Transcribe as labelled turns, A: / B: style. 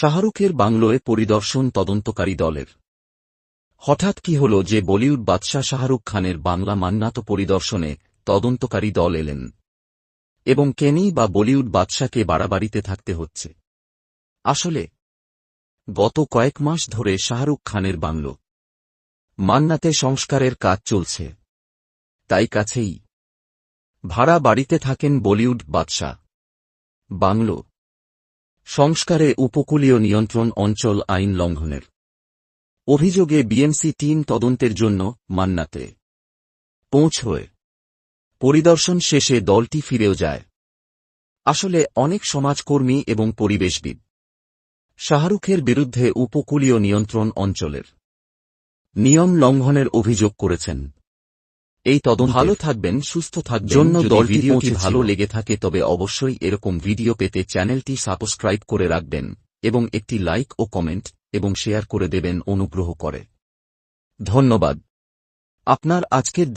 A: শাহরুখের বাংলোয় পরিদর্শন তদন্তকারী দলের। হঠাৎ কি হল যে বলিউড বাদশাহ শাহরুখ খানের বাংলা মান্নাত পরিদর্শনে তদন্তকারী দল এলেন। এবং কেনি বা বলিউড বাদশাকে বাড়াবাড়িতে থাকতে হচ্ছে। আসলে, গত কয়েক মাস ধরে শাহরুখ খানের বাংলো। মান্নাতে সংস্কারের কাজ চলছে। তাই কাছেই। ভাড়া বাড়িতে থাকেন বলিউড বাদশাহ। বাংলো সংস্কারে উপকূলীয় নিয়ন্ত্রণ অঞ্চল আইন লঙ্ঘনের। অভিযোগে বিএমসি টিম তদন্তের জন্য মান্নাতে। পৌঁছয়। পরিদর্শন শেষে দলটি ফিরেও যায়। আসলে অনেক সমাজকর্মী এবং পরিবেশবিদ। শাহরুখের বিরুদ্ধে উপকূলীয় নিয়ন্ত্রণ অঞ্চলের। নিয়ম লঙ্ঘনের অভিযোগ করেছেন। এই তদন্ত ভালো থাকবেন সুস্থ থাকবেন। জন্য দলটি ভিডিওটি ভালো লেগে থাকে তবে অবশ্যই এরকম ভিডিও পেতে চ্যানেলটি সাবস্ক্রাইব করে রাখবেন এবং একটি লাইক ও কমেন্ট এবং শেয়ার করে দেবেন অনুগ্রহ করে। ধন্যবাদ। আপনার আজকের